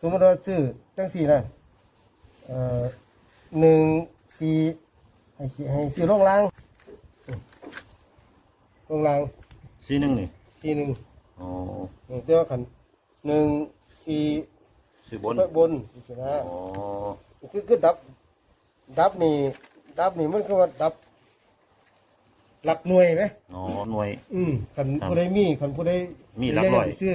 สมมติว่าซื้อจังสี่นะเอ่อหนึ่งสี่ให้ขีให้ซื้อลงล่างลงล่างสี่หนึ่งนี่สี่หนึ่งอ๋อแต่ว่าขันหนึ่งสี่สี่บนไปบนสินะอ๋อคือคือดับ ดับนี่ ดับนี่มันคือว่าดับ หลักหน่วยไหม อ๋อหน่วย อืมขันครับผู้ใดมีขันผู้ใดมีหลักร้อยาไปซื้อ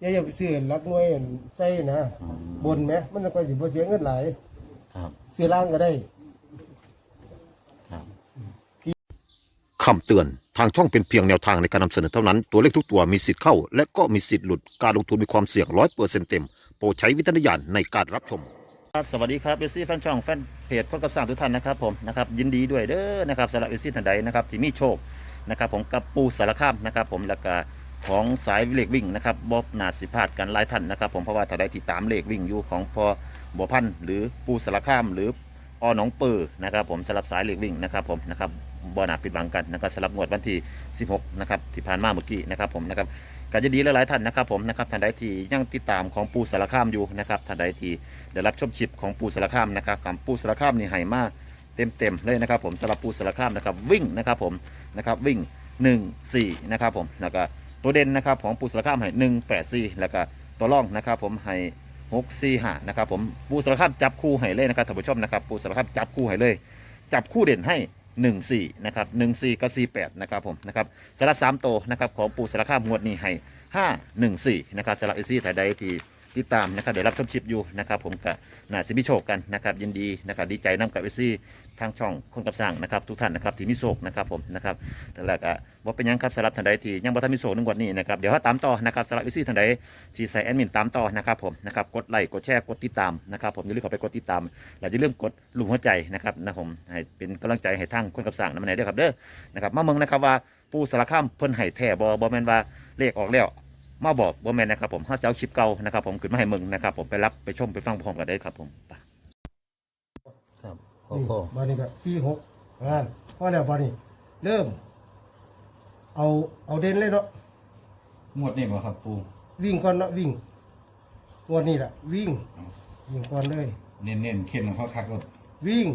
อย่าอย่าไปซื้อหลักหน่วยอันใส่นะอืมบนไหมมันก็สิบ่เสียเงินหลายครับซื้อล่างก็ได้ ครับ คำเตือน ทางช่องเป็นเพียงแนวทางในการนำเสนอเท่านั้น ตัวเลขทุกตัวมีสิทธิ์เข้า และก็มีสิทธิ์หลุด การลงทุนมีความเสี่ยงร้อยเปอร์เซ็นต์เต็ม โปรดใช้วิจารณญาณในการรับชม ครับ สวัสดีครับเอซี่แฟนช่องแฟนเพจคนกับสร้างทุกท่านนะครับผมนะครับยินดีด้วยเด้อนะครับสำหรับเอซี่ท่านใดนะครับที่มีโชคนะครับผมกับปูสารคามนะครับผมแล้วก็ ของสายเลขวิ่งนะครับบอบนาสิพาดกันหลายท่านนะครับ ผมเพราะว่าถ้าใดที่ตามเลขวิ่งอยู่ของพอบัวพันธ์หรือปูสารคามหรืออหนองปือนะครับ ผมสำหรับสายเลขวิ่งนะครับผมนะครับบ่หนาปิดบังกันนะครับสำหรับงวดวันที่ 16 นะครับที่ผ่านมาเมื่อกี้นะครับผมนะครับก็จะดีหลายๆท่านนะครับผมนะครับท่านใดที่ยังติดตามของปูสารคามอยู่นะครับท่านใดที่ได้รับชมชิปของปูสารคามนะครับคำปูสารคามนี่ให้มากเต็มๆเลยนะครับ ผมสำหรับปูสารคามนะครับวิ่งนะครับผมนะครับวิ่ง 1 4นะครับผมแล้วก็ ตัวเด่นนะครับของปูสารคามให้1 8 4แล้วก็ตัวล่องนะครับผมให้6 4 5นะครับผมปูสารคามจับคู่ให้เลยนะครับท่านผู้ชมนะครับปูสารคามจับคู่ให้เลย จับคู่เด่นให้1 4นะครับ1 4กับ4 8นะครับผมนะครับสำหรับ3โตนะครับของปูสารคามงวดนี้ให้5 1 4นะครับสำหรับเอซี่ถ่ายใดที่ ติดตามนะครับเดี๋ยวรับชมชิปอยู่นะครับผมกับนาซิมิโชคกันนะครับยินดีนะครับดีใจน้ำกับเอซี่ทางช่องคนกับสร้างนะครับทุกท่านนะครับที่มีโชคนะครับผมนะครับแต่แรกอะว่าเป็นยังครับสำหรับท่านใดที่ยังบ่ทันมีโชคในงวดนี้นะครับเดี๋ยวถ้าตามต่อนะครับสำหรับเอซี่ท่านใดที่ใส่แอดมินตามต่อนะครับผมนะครับกดไลค์กดแชร์กดติดตามนะครับผมอย่าลืมเข้าไปกดติดตามและอย่าลืมกดลุมหัวใจนะครับนะผมให้เป็นกำลังใจให้ทางคนกับสร้างน้ำมันไหนเด้อครับเด้อนะครับมาเมืองนะครับว่าปูสารคามเพิ่นให้แท้บ่บ่แมนว่าเลขออกแล้ว มาบอกว่าแม่นนะครับผมห้าเจ้าคลิปเก่านะครับ ผมขึ้นมาให้มึงนะครับ ผมไปรับไปชมไปฟังพร้อมกันได้ครับ ผมไปครับโอ้นี่โหบานี้ก็สี่หกงานพอแล้วบานี้ เริ่ม เอาเอาเด่นเลยเนาะงวดนี้บ่ครับปูวิ่งก่อนเนาะวิ่งงวดนี้แหละวิ่งวิ่งก่อนเลย เน้นเน้นๆเข้มของเขาคักรถวิ่ง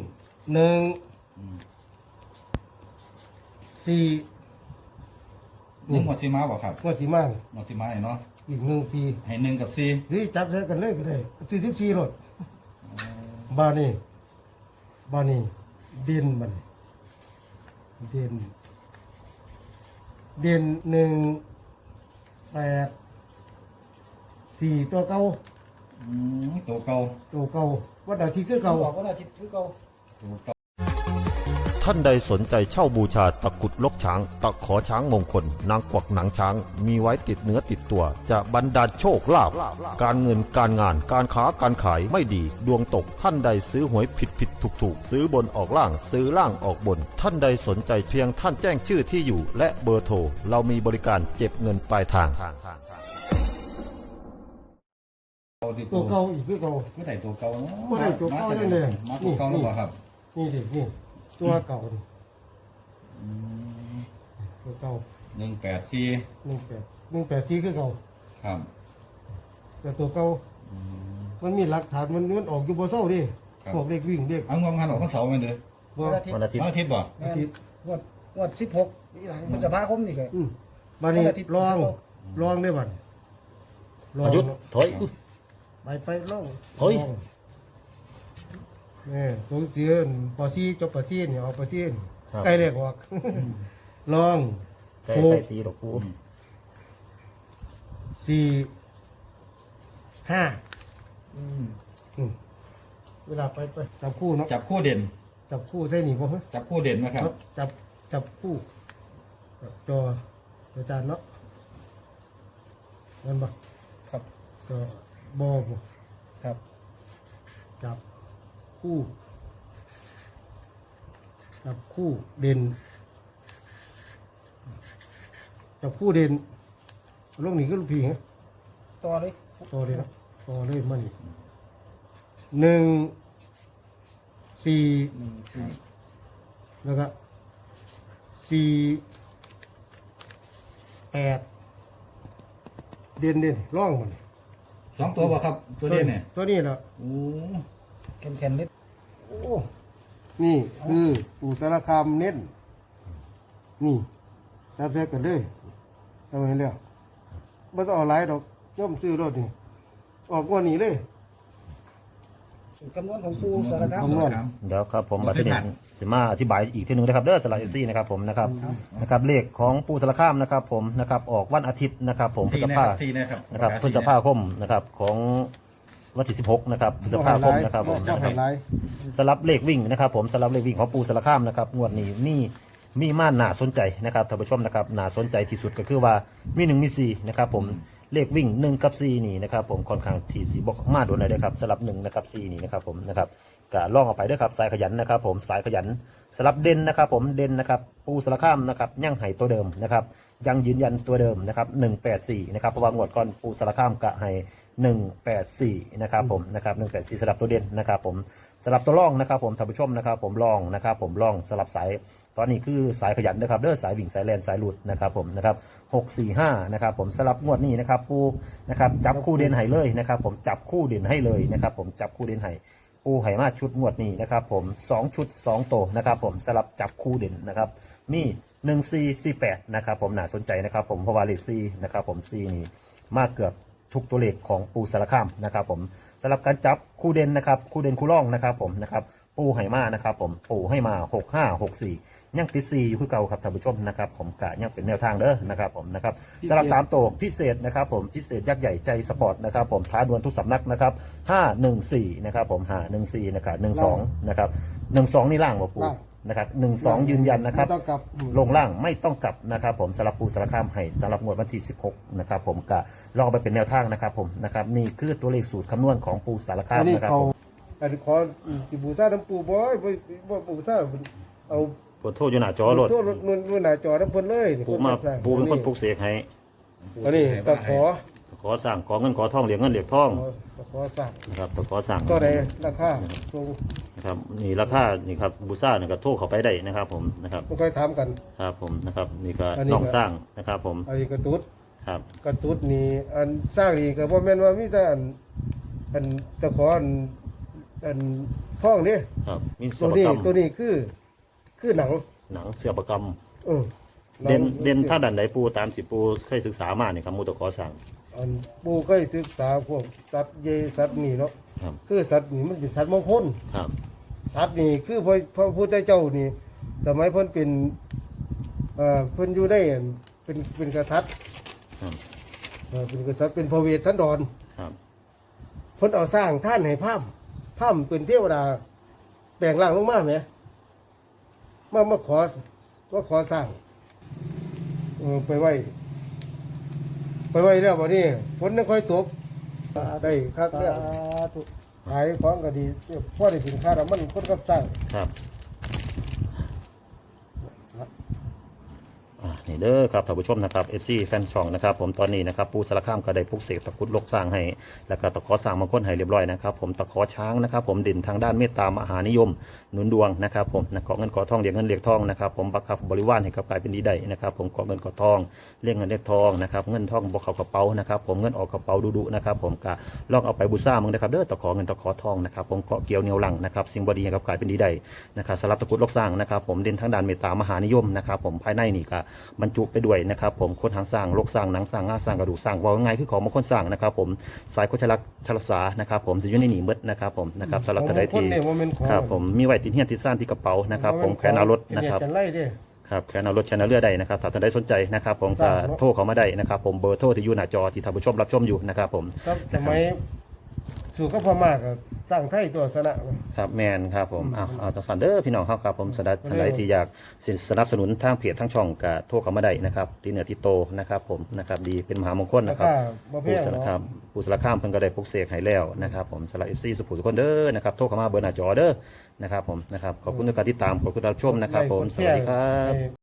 หนึ่งสี่ นี่งวดสีม้าบ่ครับงวดที่มางวดสีม้าเนาะอีกหนึ่งสี่ให้หนึ่งกับสี่หรือจับใช้กันเลยก็ได้สี่สิบสี่รถบานี้บานี้เด่นมันเด่นเด่นหนึ่งแปดสี่ตัวเก่าอืมตัวเก่าตัวเก่าวันอาทิตย์คือเก่าตัวเก่า ท่านใดสนใจเช่าบูชาตะกรุดลกช้าง ตะขอช้างมงคล นางกวักหนังช้าง มีไว้ติดเนื้อติดตัว จะบรรดาลโชคลาภการเงินการงานการค้าการขายไม่ดี ดวงตกท่านใดซื้อหวยผิดผิดถูกถูกซื้อบนออกล่างซื้อล่างออกบน ท่านใดสนใจเพียงท่านแจ้งชื่อที่อยู่ และเบอร์โทรเรามีบริการเก็บเงินปลายทางเก่าที่ตัวเก่าอีกคือเก่าก็ได้ตัวเก่าเนาะบ่ได้ตัวเก่าเลยเลยมาตัวเก่านี่แล้วบ่ครับนี่ดินี่ ตัวเก่านี่ตัวเก่าหนึ่งแปดสี่หนึ่งแปดหนึ่งแปดสี่คือเก่าครับแต่ตัวเก่ามันมีหลักฐานมันมันออกอยู่บนเสาดิครับพวกเด็กวิ่งเด็กเอางวดพันออกวันเสาร์ไหมเด้อบ่วันอาทิตย์วันอาทิตย์บ่อาทิตย์งวดงวดสิบหกพฤษภาคมนี่ก็อืมบัดนี้วันอาทิตย์ลองลองได้บัดลองอายุทถอยไปไปลองเฮ้ย ลองนี่ตัวเสียนปอซี่จบปอซี่เนี่ยเอาปอซี่ครับ ใกล้เรียกว่าลองใกล้ใกล้ตีดอกปูสี่ห้าอืมอืมเวลาไปไปจับคู่เนาะจับคู่เด่น จับคู่ใส่หนีบ่ฮะจับคู่เด่นนะครับ จับจับคู่จออาจารย์เนาะนั่นบ่ครับจอบอบ่ครับ จับ คู่ จับคู่เด่น จับคู่เด่นลงนี่ก็ลูกพี่ฮะต่อเลยต่อเลยนะต่อเลยมันนี่หนึ่งสี่หนึ่งสี่แล้วก็สี่แปดเด่นเด่นร่องมันสองตัวบ่ครับ ตัวนี้เนี่ยตัวนี้แหละโอ้แข็งแข็งนิดโอ้ นี่คือปู่สารคามเน้น นี่ตามแท้กันเลยทำไมแล้วมันต้องเอาหลายดอกย่อมซื้อรถนี่ ออกงวันนี้เลย สูตรคำนวณของปูสารคามคำนวณครับเดี๋ยวครับผมบัตรนี้สิมาอธิบายอีกทีหนึงนะครับเด้อสลับเอซี่นะครับผมนะครับนะครับเลขของปูสารคามนะครับผมนะครับออกวันอาทิตย์นะครับ ผมพฤสี่ษนะคภารับสี่นะครับ นะครับพฤษภาคมนะครับของ วันที่16นะครับพฤษภาคมนะครับผมเจ้าไฮไลท์สลับเลขวิ่งนะครับ ผมสลับเลขวิ่งของปูสารคามนะครับงวดนี้นี่มีม่านหนาสนใจนะครับท่านผู้ชมนะครับหนาสนใจที่สุดก็คือว่ามีหนึ่งมีสี่นะครับผมเลขวิ่งหนึ่งกับสี่นี่นะครับผมค่อนข้างที่สีบอกมาโดนเลยนะครับสลับหนึ่งนะครับสี่นี่นะครับผมนะครับก็ล่องเอาไปด้วยครับสายขยันนะครับ ผมสายขยันสลับเด่นนะครับ ผมเด่นนะครับปูสารคามนะครับย่างไห่ตัวเดิมนะครับยังยืนยันตัวเดิมนะครับหนึ่งแปดสี่นะครับเพราะว่างวดก่อนปูสารคามกะไห่ หนึ่งแปดสี่นะครับผมนะครับหนึ่งแปดสี่สลับตัวเด่นนะครับผมสลับตัวล่องนะครับผมท่านผู้ชมนะครับผมล่องนะครับผมล่องสลับสายตอนนี้คือสายขยันนะครับเด้อสายวิ่งสายแลนสายหลุดนะครับผมนะครับหกสี่ห้านะครับผมสลับงวดนี้นะครับปูนะครับจับคู่เด่นให้เลยนะครับผมจับคู่เด่นให้เลยนะครับผมจับคู่เด่นให้ปูไหมาชุดงวดนี้นะครับผมสองชุดสองโตวนะครับผมสลับจับคู่เด่นนะครับนี่หนึ่งซีซีแปดนะครับผมน่าสนใจนะครับผมเพราะว่าเลขซีนะครับผมซีนี่มากเกือบ ทุกตัวเลขของปูสารคามนะครับผมสำหรับการจับคู่เด่นนะครับคู่เด่นคู่ร่องนะครับผมนะครับปูไหมานะครับผมปูให้มา 6 5 6 4ยังติด4อยู่คือเก่าครับท่านผู้ชมนะครับผมกะยังเป็นแนวทางเด้อนะครับผมนะครับสำหรับ3ตัวพิเศษนะครับผมพิเศษยักษ์ใหญ่ใจสปอร์ตนะครับผมท้าดวลทุกสำนักนะครับ5 1 4นะครับผม5 1 4นะครับ1 2นะครับ1 2นี่ล่างบ่ปูล่าง นะครับ1 2ยืนยันนะครับ ไม่ต้องกลับ ลงล่างไม่ต้องกลับนะครับผมสำหรับปูสารคามให้สำหรับงวดวันที่ 16 นะครับผมกะลองไปเป็นแนวทางนะครับผมนะครับนี่คือตัวเลขสูตรคำนวณของปูสารคาอัมนนี้นะครับเขาผมอันนี้ขอสิบูซาน้ำปูบ่อยบ่บ่ปูซาเอาปวดโทษอยู่หน้าจอรถโทษนู่นนู่นหน้าจอน้ำเพิ่นเลยนี่ปูมาสร้งปูเป็นคนปลุกเสกให้อันนี้ตะขอขอสร้างขอเงินขอทองเหรียญเงินเหรียญทองตะขอสั่งนะครับขอสร้างก็ได้ราคาสูงนะ ครับนี่ราคานี่ครับบูซ่านี่ก็โทรเข้าไปได้นะครับ ผมนะครับบ่ค่อยถามกัน ครับผมนะครับนี่ก็อันนี้ก็ น้องสร้างนะครับ ผมอันนี้กระตุ้ดครับกระตุ้ดนี่อันสร้างนี่ก็บ่แม่นว่ามีแต่อันอันตะขออันอันท้องนี่ครับมีเสืตัอวประนี้กตัวนี้คือ คือหนังำหนังเสือประกเออำเด่นเด่นถ้าดันไหนปูตามสิปูเคยศึกษามาเนี่ยครับมูตะขอสั่งอันปูเคยศึกษาพวกสัตว์เยสัตว์นี่เนาะครับ คือสัตว์นี่มันเป็นสัตว์มงคล ครับ สัตว์นี่คือพระพระพุทธเจ้านี่ สมัยเพิ่นเป็นเอ่อเพิ่นอยู่ได้อันเป็นเป็นกษัตริย์ครับ เอ่อเป็นกษัตริย์เป็นพระเวสสันดรครับ เพิ่นเอาสร้างท่านให้พร่ำพร่ำเป็นเทวดาแปลงร่างลงมาไหมมามาขอว่าขอสร้างเออไปไว้ ไปไว้แล้ววันนี้ฝนไม่ค่อยตกได้ครับเนี่ย ขายของก็ดีพ่อได้สินค้าแล้วมันคนก็สร้างครับอ่านี่ เด้อครับท่านผู้ชมนะครับ FC แฟนช่องนะครับผมตอนนี้นะครับปูสารคามก็ได้ปลุกเสกตะกุดลกสร้างให้ แล้วก็ตะขอสร้างมงคลให้เรียบร้อยนะครับผมตะขอช้างนะครับผมเด่นทางด้านเมตตามหานิยมหนุนดวงนะครับผมนะขอเงินขอทองเรียกเงินเรียกทองนะครับผมบักคับบริวารให้กับกลายเป็นดีได้นะครับผมขอเงินขอทองเรียกเงินเรียกทองนะครับเงินทองบอกเขากระเป๋านะครับผมเงินออกกระเป๋าดุๆนะครับผมก็ลองเอาไปบูชามึงนะครับเด้อตะขอเงินตะขอทองนะครับผมเกาะเกี่ยวเหนียวหลังนะครับสิ่งบดีให้กับกลายเป็นดีได้นะครับสำหรับตะกุดลกสร้างนะครับผมเด่นทางด้านเมตตามหานิยมนะครับผมภายในนี่ก็บรรจุไปด้วยนะครับผมคนทางสร้างลกสร้างหนังสร้างง่าสร้างกระดูกสร้างว่าง่ายคือของมงคลสร้างนะครับผมสายโคชลักษณ์ชลสานะครับผมจะอยู่ในหนีมืดนะครับผมนะครับสำหรับท่านใดของมงคลที่เนี่ยว่ามันของครับผมมีไว้ติดเฮียนติดซ่านที่กระเป๋านะครับผมแขวนเอารถนะครับจะไล่เด้ครับแขวนเอารถแขวนเอาเรือใดนะครับถ้าท่านใดสนใจนะครับผมสก็ร้างเนอะโทรเขามาได้นะครับผมเบอร์โทรที่อยู่หน้าจอที่ท่านผู้ชมรับชมอยู่นะครับผมครับสมัย สู่ก็พม่าก็สร้างไทยตัวสนะครับแมนครับผมเอาเอาจังสันเด้อพี่น้องครับครับผมสำหรับท่านใดที่อยากสนับสนุนทางเพจทางช่องก็โทรเขามาได้นะครับที่เหนือที่โตนะครับผมนะครับดีเป็นมหามงคลรานะครับคาบ่แพผู้งสารเนาะคามผู้สารคามเพิ่นก็ได้ปลุกเสกให้แล้วนะครับผมสำหรับเอฟซีสุภูทุกคนเด้อนะครับโทรเข้ามาเบอร์หน้าจอเด้อนะครับผมนะครับขอบคุณทุกการติดตามขอบคุณที่รับชมนะครับผมสวัสดีครับให้